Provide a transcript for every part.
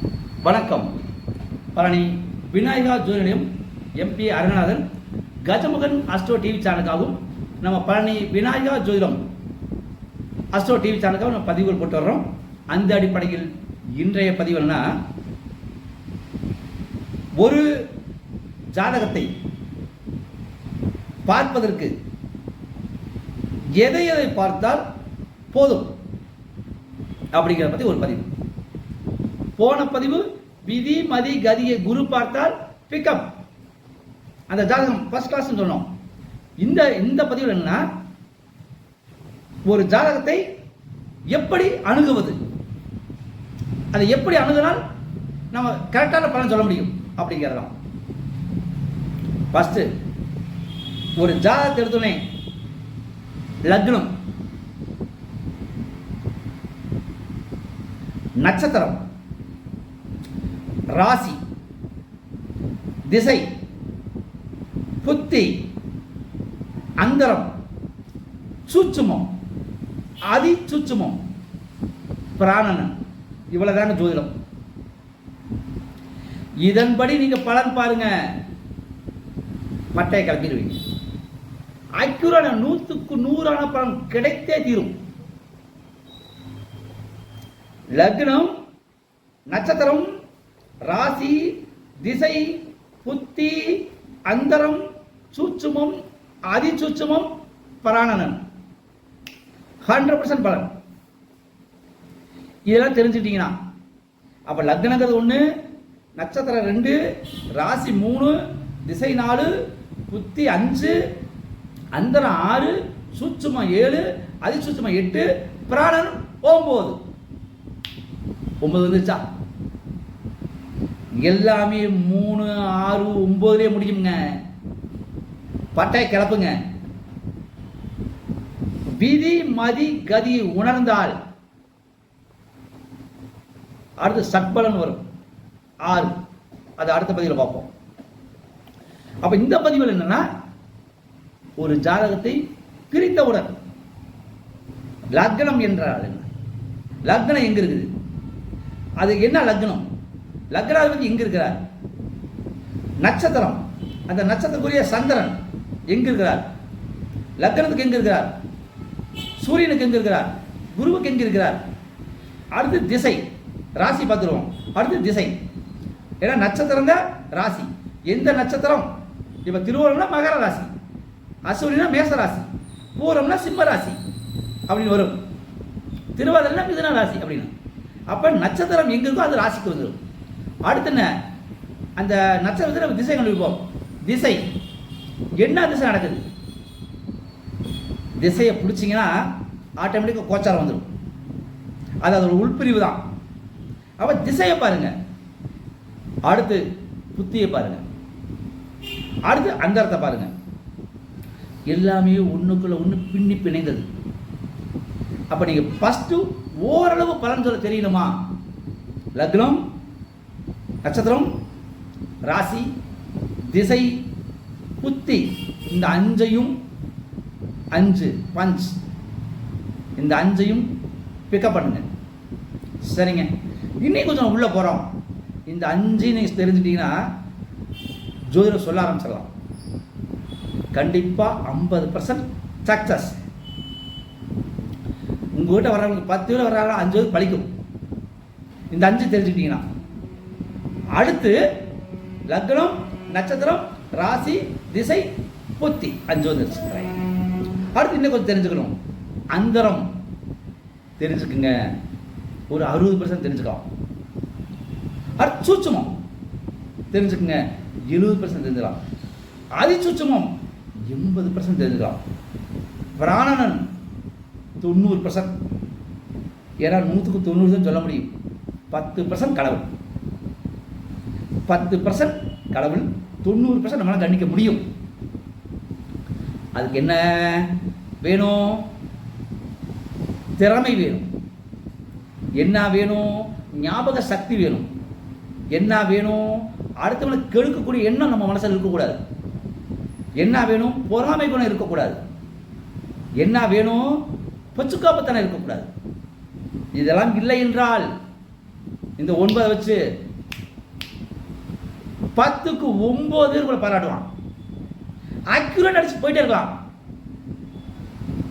வணக்கம். Palani Vinayaka ஜூனியம் MP Aranganathan Gajamugan astro TV சேனலுக்காகவும் நம்ம பழனி விநாயகா ஜோதிடம் அஸ்ட்ரோ டிவி சேனலுக்காக நம்ம பதிவுகள் போட்டு வர்றோம். அந்த அடிப்படையில் இன்றைய பதிவுனா ஒரு ஜாதகத்தை பார்ப்பதற்கு எதை எதை பார்த்தால் போதும் அப்படிங்கிறத பற்றி ஒரு பதிவு. போன பதிவு விதி மதி கதியை குரு பார்த்தால் பிக்கப் அந்த ஜாதகம் ஃபர்ஸ்ட் கிளாஸ் சொன்னோம். இந்த இந்த பதிவில் என்னன்னா ஒரு ஜாதகத்தை எப்படி அணுகுவது? அதை எப்படி அணுகினால் நம்ம கரெக்டான பலன் சொல்ல முடியும் அப்படிங்கிறதான். ஃபஸ்ட்டு ஒரு ஜாதகத்தை எடுத்தோடனே லக்னம் நட்சத்திரம். ராசி திசை புத்தி அந்தரம் சூட்சுமம் அதி சூட்சுமம் பிராணனம் இவ்வளவுதான் ஜோதிடம். இதன்படி நீங்க பலன் பாருங்க. மட்டையை கிளப்பிடுவீங்க. அக்யூரான நூற்றுக்கு நூறான பலன் கிடைத்தே தீரும். லக்னம் நட்சத்திரம் ராசி திசை புத்தி அந்தரம் சூட்சுமம் அதிசூட்சுமம் பிராணனன் ஹண்ட்ரட் பர்சன்ட் பலன். இதெல்லாம் தெரிஞ்சுக்கிட்டீங்கன்னா அப்போ லக்னங்கிறது ஒன்று நட்சத்திரம் ரெண்டு ராசி மூணு திசை நாலு புத்தி அஞ்சு அந்தரம் ஆறு சூட்சுமம் ஏழு அதிசூட்சுமம் எட்டு பிராணன் ஒம்பது. ஒன்பது வந்துச்சா எல்லாமே மூணு ஆறு ஒன்பதுலேயே முடியுங்க பட்டையை கிளப்புங்க. விதி மதி கதி உணர்ந்தால் அடுத்து சட்பலன் வரும். ஆறு. அது அடுத்த பதிவில் பார்ப்போம். அப்ப இந்த பதிவில் என்னன்னா ஒரு ஜாதகத்தை பிரித்தவுடன் லக்னம் என்றால் என்ன? லக்னம் எங்க இருக்குது? அது என்ன லக்னம்? லக்னாதிபதி எங்க இருக்கிறார்? நட்சத்திரம். அந்த நட்சத்திரக்குரிய சந்திரன் எங்க இருக்கிறார்? லக்னத்துக்கு எங்க இருக்கிறார்? சூரியனுக்கு எங்க இருக்கிறார்? குருவுக்கு எங்க இருக்கிறார்? அடுத்து திசை. ராசி பார்த்துருவோம். அடுத்து திசை. ஏன்னா நட்சத்திரம் தான் ராசி. எந்த நட்சத்திரம்? இப்போ திருவோணம்னா மகர ராசி. அசூரியனா மேச ராசி பூரம்னா சிம்ம ராசி அப்படின்னு வரும். திருவாதிரனா மிதுன ராசி அப்படின்னு. அப்போ நட்சத்திரம் எங்கே இருக்கோ அது ராசிக்கு வந்துடும் அடுத்து என்ன? அந்த நட்சத்திரத்தில் நம்ம திசை கண்டுபிடிப்போம் திசை. என்ன திசை நடக்குது? திசையை பிடிச்சிங்கன்னா ஆட்டோமேட்டிக்காக கோச்சாரம் வந்துடும் அது அதோட உள்பிரிவு தான். அப்போ திசையை பாருங்க. அடுத்து புத்தியை பாருங்க. அடுத்து அந்தரத்தை பாருங்க. எல்லாமே ஒன்றுக்குள்ளே ஒன்று பின்னி பிணைந்தது. அப்போ நீங்கள் ஃபஸ்ட்டு ஓரளவு பலன் சொல்ல தெரியணுமா? லக்னம் நட்சத்திரம் ராசி திசை புத்தி. இந்த அஞ்சையும் அஞ்சு பஞ்ச். இந்த அஞ்சையும் பிக்கப் பண்ணுங்க. சரிங்க. இன்னும் கொஞ்சம் உள்ளே போகிறோம் இந்த அஞ்சு நீங்கள் தெரிஞ்சிட்டிங்கன்னா ஜோதிடம் சொல்ல ஆரம்பிச்சிடலாம். கண்டிப்பாக ஐம்பது பர்சன்ட் சக்சஸ் உங்ககிட்ட வர்றவங்க பத்து பேர் வர்றாங்க அஞ்சு பேர் பழிக்கும் இந்த அஞ்சு தெரிஞ்சுக்கிட்டிங்கன்னா அடுத்து லக்னம் நட்சத்திரம் ராசி திசை புத்தி. அஞ்சு தெரிஞ்சுக்கிறேன் அடுத்து இன்னும் கொஞ்சம் தெரிஞ்சுக்கணும். அந்தரம். தெரிஞ்சுக்குங்க. ஒரு அறுபது பர்சன்ட் தெரிஞ்சுக்கலாம். அடுத்து சூட்சமம். தெரிஞ்சுக்குங்க. எழுபது பர்சன்ட் தெரிஞ்சுக்கலாம். அதிசூட்சுமம். எண்பது பர்சன்ட் தெரிஞ்சுக்கலாம். பிராணனன். தொண்ணூறு பர்சன்ட் ஏன்னா நூற்றுக்கு தொண்ணூறு தான் சொல்ல முடியும். பத்து பர்சன்ட் கடவுள். பத்து பர்சன்ட் கடவுள் தொண்ணூறு பர்சன்ட் நம்மளால் கண்டிக்க முடியும். அதுக்கு என்ன வேணும்? திறமை வேணும். என்ன வேணும்? ஞாபக சக்தி வேணும். என்ன வேணும்? அடுத்தவங்களை கெடுக்கக்கூடிய எண்ணம் நம்ம மனசில் இருக்கக்கூடாது. என்ன வேணும்? பொறாமை குணம் இருக்கக்கூடாது. என்ன வேணும்? பொச்சுக்காப்பத்தனம் இருக்கக்கூடாது. இதெல்லாம் இல்லை என்றால் இந்த ஒன்பதை வச்சு பத்துக்கு ஒன்பது பேர் கூட பாராட்டுவான். அக்யூரேட் அடிச்சு போயிட்டே இருக்கலாம்.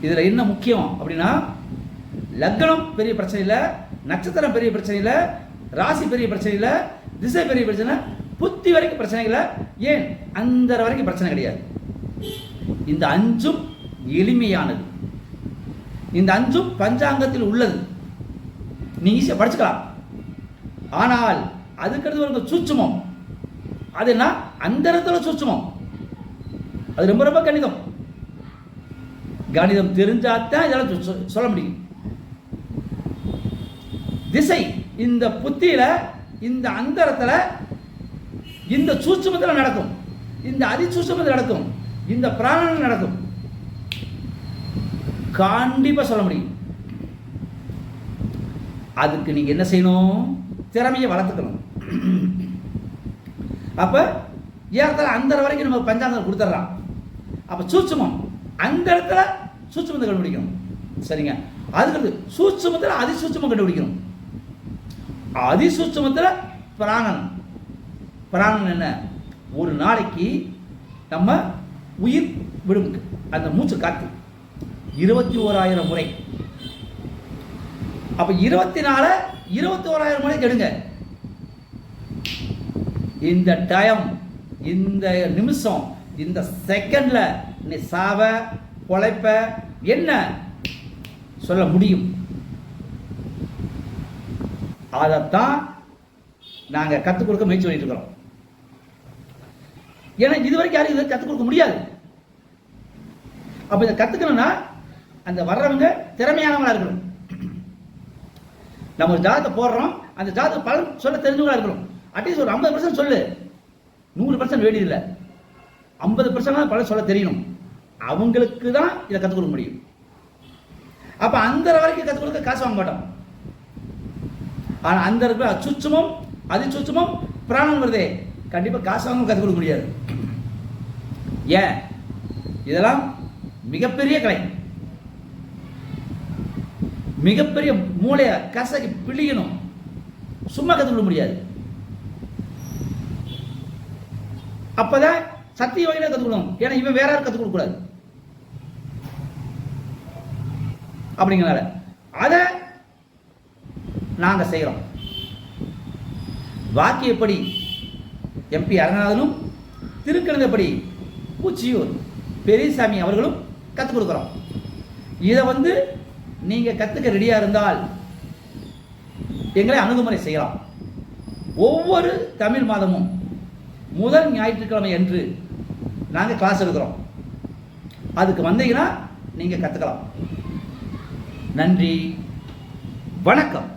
இதுல என்ன முக்கியம் அப்படின்னா லக்னம் பெரிய பிரச்சனை இல்லை நட்சத்திரம் பெரிய பிரச்சனை இல்லை ராசி பெரிய பிரச்சனை இல்லை திசை பெரிய பிரச்சனை புத்தி வரைக்கும் பிரச்சனை இல்லை. ஏன்? அந்த வரைக்கும் பிரச்சனை கிடையாது. இந்த அஞ்சும் எளிமையானது. இந்த அஞ்சும் பஞ்சாங்கத்தில் உள்ளது. நீ ஈஸியாக படிச்சுக்கலாம். ஆனால் அதுக்கடுத்து ஒரு சூட்சுமம். அது என்ன? அந்த இடத்துல சூட்சுமம் அது ரொம்ப ரொம்ப கணிதம். கணிதம் தெரிஞ்சாதான் இதெல்லாம் சொ- சொல்ல முடியும். திசை இந்த புத்தியில இந்த அந்தரத்துல இந்த சூட்சமத்தில் நடக்கும். இந்த அதிசூட்சமத்தில் நடக்கும். இந்த பிராணம் நடக்கும். கண்டிப்பா சொல்ல முடியும். அதுக்கு நீங்க என்ன செய்யணும்? திறமையை வளர்த்துக்கணும். அப்ப ஏறத்தாழ அந்த வரைக்கும் நம்ம பஞ்சாங்கம் கொடுத்துட்றான் அப்போ சூட்சமம் அந்த இடத்துல சூட்சமத்தை கண்டுபிடிக்கணும். சரிங்க? அதுக்கு சூட்சமத்தில் அதிசூட்சமம் கண்டுபிடிக்கணும். அதிசூட்சமத்தில் பிராணன். பிராணன் என்ன? ஒரு நாளைக்கு நம்ம உயிர் விடும். அந்த மூச்சு காத்து. இருபத்தி ஓராயிரம் முறை. அப்ப இருபத்தி நாலு இருபத்தி ஓராயிரம் முறை கெடுங்க. இந்த டைம் இந்த நிமிஷம் இந்த செகண்ட்ல நீ சாவ பொழைப்ப என்ன சொல்ல முடியும்? அதைத்தான் நாங்கள் கற்றுக் கொடுக்க முயற்சி பண்ணிட்டு இருக்கிறோம். ஏன்னா இது வரைக்கும் யாரும் இதை கற்றுக் கொடுக்க முடியாது. அப்போ இதை கற்றுக்கணும்னா அந்த வர்றவங்க திறமையானவங்களா இருக்கணும். நம்ம ஒரு ஜாதகத்தை போடுறோம் அந்த ஜாதக பலன் சொல்ல தெரிஞ்சவங்களா இருக்கணும். அட்லீஸ்ட் ஒரு ஐம்பது பர்சன்ட் சொல்லு. நூறு பர்சன்ட் வேண்டியதில்லை. ஐம்பது பர்சன்ட் பல சொல்ல தெரியணும். அவங்களுக்கு தான் இதை கற்றுக் கொடுக்க முடியும். அப்ப அந்த வரைக்கும் கற்றுக் கொடுக்க காசு வாங்க மாட்டோம். ஆனால் அந்த இருக்கிற அச்சுச்சமும் அதிச்சுச்சமும் பிராணம் வருதே. கண்டிப்பா காசு வாங்க கற்றுக் கொடுக்க முடியாது. ஏன்? இதெல்லாம் மிகப்பெரிய கலை. மிகப்பெரிய மூளையை கசக்கி பிழியணும். சும்மா கற்றுக் கொடுக்க முடியாது. அப்பதான் சத்திய வகையில கத்துக்கணும். ஏன்னா இவன் வேற யாரும் கத்துக் கொடுக்க கூடாது அப்படிங்கிறனால அதை நாங்க செய்யறோம். வாக்கியப்படி எம்பி அரங்கநாதனும் திருக்கணிதப்படி பூச்சியூர் பெரியசாமி அவர்களும் கற்றுக் கொடுக்குறோம். இதை வந்து நீங்க கத்துக்க ரெடியா இருந்தால் எங்களை அணுகுமுறை செய்யலாம். ஒவ்வொரு தமிழ் மாதமும் முதல் ஞாயிற்றுக்கிழமை என்று நாங்கள் கிளாஸ் எடுக்கிறோம். அதுக்கு வந்தீங்கன்னா நீங்கள் கற்றுக்கலாம் நன்றி. வணக்கம்.